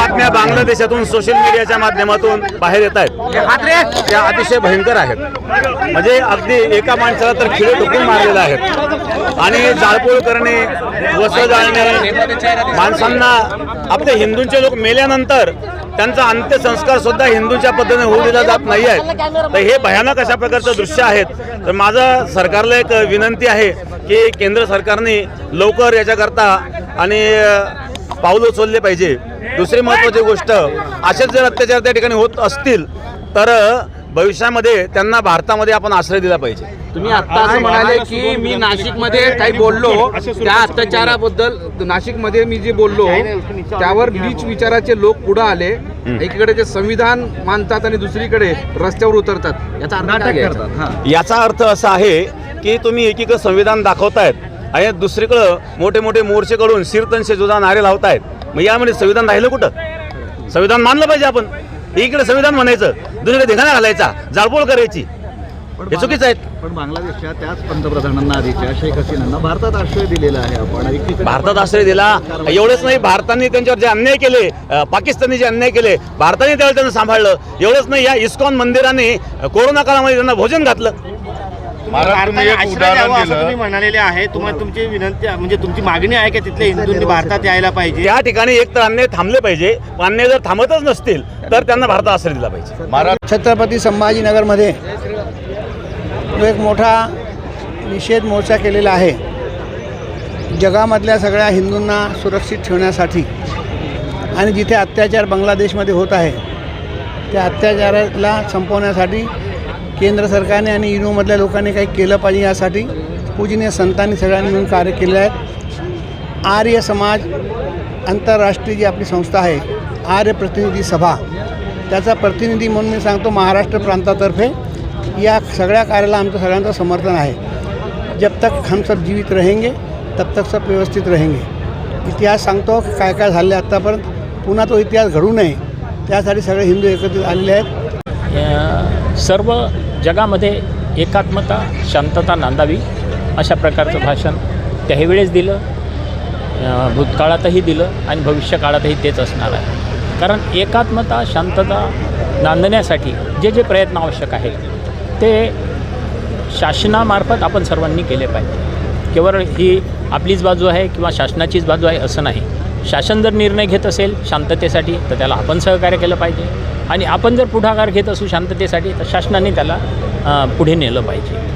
बातम्या बांगलादेशातून सोशल मीडियाच्या माध्यमातून बाहेर येत आहेत. त्या अतिशय भयंकर आहेत. म्हणजे अगदी एका माणसाला तर खिळे टोकून मारलेले आहेत. आणि जाळपोळ करणे वस जाळणे माणसांना आपले हिंदूंचे लोक मेल्यानंतर त्यांचा अंत्यसंस्कार सुद्धा हिंदूंच्या पद्धतीने होऊ दिला जात नाही आहे. तर हे भयानक अशा प्रकारचं दृश्य आहेत. तर माझं सरकारला एक विनंती आहे की केंद्र सरकारने लवकर याच्याकरता आणि पाऊल उचलले पाहिजे. दुसरी महत्त्वाची गोष्ट असेच जर अत्याचार त्या ठिकाणी होत असतील तर भविष्यामध्ये त्यांना भारतामध्ये आपण आश्रय दिला पाहिजे. तुम्ही आता असं म्हणाले की मी नाशिकमध्ये काही बोललो त्या अत्याचाराबद्दल नाशिकमध्ये मी जे बोललो त्यावर नीच विचाराचे लोक पुढे आले. एकीकडे ते संविधान मानतात आणि दुसरीकडे रस्त्यावर उतरतात. याचा अर्थ? याचा अर्थ असा आहे की तुम्ही एकीकडे संविधान दाखवतायत आणि दुसरीकडं मोठे मोठे मोर्चे कडून शीर्तन शेजुदा नारे लावतायत मग यामध्ये संविधान राहिलं कुठं? संविधान मानलं पाहिजे आपण. एकीकडे संविधान म्हणायचं दुसरीकडे धिंगाणा घालायचा जाळपोळ करायची. हे चुकीचं आहेत पण बांगलादेशच्या त्याच पंतप्रधानांना आधीच्या शेख हसीनांना भारतात आश्रय दिलेला आहे आपण. भारतात आश्रय दिला. एवढंच नाही भारताने त्यांच्यावर जे अन्याय केले पाकिस्तानने जे अन्याय केले भारताने त्यावेळेला त्यांना सांभाळलं. एवढंच नाही या इस्कॉन मंदिराने कोरोना काळामध्ये त्यांना भोजन घातलं. महाराज तुम्ही एक आश्रय उदाहरण द्यावं असं दिलं. तुम्ही म्हणालेले आहे. तुम्हाला तुमची विनंती म्हणजे तुमची मागणी आहे की तिथल्या हिंदूंनी भारतात यायला पाहिजे. त्या ठिकाणी एक तर अन्याय थांबले पाहिजे. अन्याय जर थांबतच नसतील तर त्यांना भारतात आश्रय दिला पाहिजे. महाराज छत्रपती संभाजीनगरमध्ये जो एक मोठा निषेध मोर्चा केलेला आहे. जगामधल्या सगळ्या हिंदूंना सुरक्षित ठेवण्यासाठी. आणि जिथे अत्याचार बांगलादेशमध्ये होत आहे त्या अत्याचाराला संपवण्यासाठी केंद्र सरकारने आणि युनोमधल्या लोकांनी काही केलं पाहिजे यासाठी. पूजनीय संतांनी सगळ्यांनी मिळून कार्य केले आहेत आर्य समाज आंतरराष्ट्रीय जी आपली संस्था आहे आर्य प्रतिनिधी सभा त्याचा प्रतिनिधी म्हणून मी सांगतो महाराष्ट्र प्रांतातर्फे. या सगळ्या कार्याला आमचं सगळ्यांचं समर्थन आहे. जब तक हम सब जीवित रहेंगे तब तक सब व्यवस्थित रहेंगे. इतिहास सांगतो की काय काय झाले आत्तापर्यंत पुन्हा तो इतिहास घडू नये. त्यासाठी सगळे हिंदू एकत्रित आलेले आहेत. सर्व जगामध्ये एकात्मता शांतता नांदावी अशा प्रकारचं भाषण त्याहीवेळेस दिलं. भूतकाळातही दिलं आणि भविष्यकाळातही तेच असणार आहे. कारण एकात्मता शांतता नांदण्यासाठी जे जे प्रयत्न आवश्यक आहेत ते शासनामार्फत आपण सर्वांनी केले पाहिजे. केवळ ही आपलीच बाजू आहे किंवा शासनाचीच बाजू आहे असं नाही. शासन जर निर्णय घेत असेल शांततेसाठी तर त्याला आपण सहकार्य केलं पाहिजे. आणि आपण जर पुढाकार घेत असू शांततेसाठी तर शासनाने त्याला पुढे नेलं पाहिजे.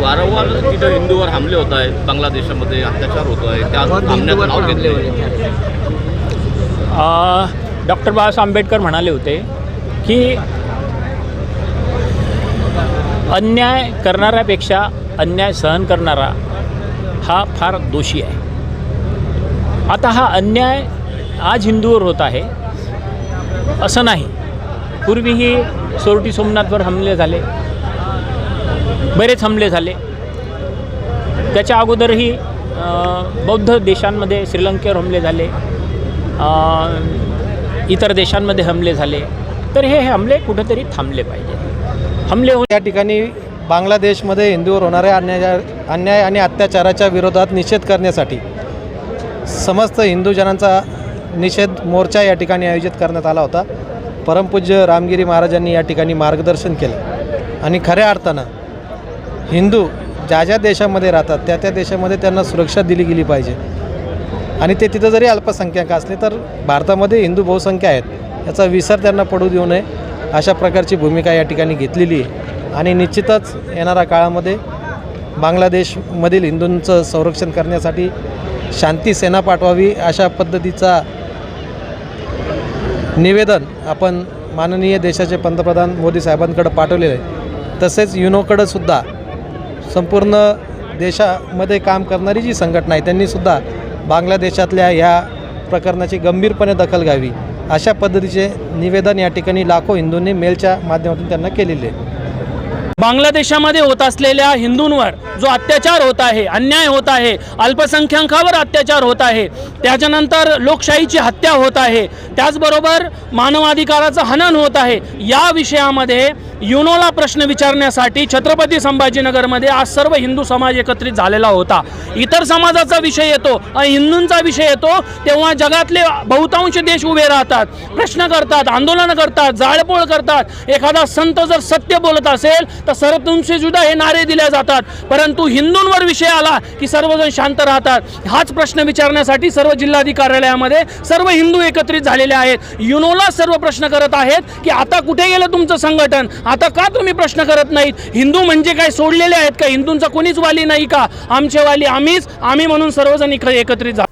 वारंवार तिथं हिंदूवर हमले होत आहेत बांगलादेशामध्ये अत्याचार होतो आहे त्या डॉक्टर बाबासाहेब आंबेडकर म्हणाले होते की अन्याय करणाऱ्यापेक्षा अन्याय सहन करणारा हा फार दोषी आहे. आता हा अन्याय आज हिंदूवर होत आहे. असं नाही. पूर्वीही सोरटी सोमनाथवर हमले झाले. बरेच हमले झाले. त्याच्या अगोदरही बौद्ध देशांमध्ये श्रीलंकेवर हमले झाले. इतर देशांमध्ये हमले झाले. तर हे हमले कुठेतरी थांबले पाहिजे. हमले होऊन या ठिकाणी बांगलादेशमध्ये हिंदूवर होणाऱ्या अन्याय अन्याय आणि अत्याचाराच्या विरोधात निषेध करण्यासाठी समस्त हिंदूजनांचा निषेध मोर्चा या ठिकाणी आयोजित करण्यात आला होता. परमपूज्य रामगिरी महाराजांनी या ठिकाणी मार्गदर्शन केलं. आणि खऱ्या अर्थानं हिंदू ज्या ज्या देशामध्ये राहतात त्या त्या देशामध्ये त्यांना सुरक्षा दिली गेली पाहिजे. आणि ते तिथं जरी अल्पसंख्याक असले तर भारतामध्ये हिंदू बहुसंख्या आहेत. याचा विसर त्यांना पडू देऊ नये अशा प्रकारची भूमिका या ठिकाणी घेतलेली आहे. आणि निश्चितच येणाऱ्या काळामध्ये बांगलादेशमधील हिंदूंचं संरक्षण करण्यासाठी शांती सेना पाठवावी अशा पद्धतीचा निवेदन आपण माननीय देशाचे पंतप्रधान मोदी साहेबांकडे पाठवलेलं आहे. तसेच युनोकडं सुद्धा संपूर्ण देशामध्ये काम करणारी जी संघटना आहे त्यांनीसुद्धा बांगलादेशातल्या ह्या प्रकरणाची गंभीरपणे दखल घ्यावी अशा पद्धतीचे निवेदन या ठिकाणी लाखो हिंदूंनी मेलच्या माध्यमातून त्यांना केलेले आहे. बांगलादेशामध्ये होत असलेल्या हिंदूंवर जो अत्याचार होत आहे अन्याय होत आहे अल्पसंख्याकावर अत्याचार होत आहे त्याच्यानंतर लोकशाहीची हत्या होत आहे त्याचबरोबर मानवाधिकाराचं हनन होत आहे या विषयामध्ये युनोला प्रश्न विचारण्यासाठी छत्रपती संभाजीनगरमध्ये आज सर्व हिंदू समाज एकत्रित झालेला होता. इतर समाजाचा विषय येतो हिंदूंचा विषय येतो तेव्हा जगातले बहुतांश देश उभे राहतात प्रश्न करतात आंदोलन करतात जाळपोळ करतात. एखादा संत जर सत्य बोलत असेल तर सर्वतुमसे सुद्धा हे नारे दिले जातात. परंतु हिंदूंवर विषय आला की सर्वजण शांत राहतात. हाच प्रश्न विचारण्यासाठी सर्व जिल्हाधिकारी कार्यालयामध्ये सर्व हिंदू एकत्रित झालेले आहेत. युनोला सर्व प्रश्न करत आहेत की आता कुठे गेलं तुमचं संघटन? आता का तुम्ही प्रश्न करत नाहीत? हिंदू म्हणजे काय? सोडलेले आहेत का? हिंदूंचा कोणीच वाली नाही का? आमचे वाली आम्हीच. आम्ही म्हणून सर्वजण इकडे एकत्रित झालो.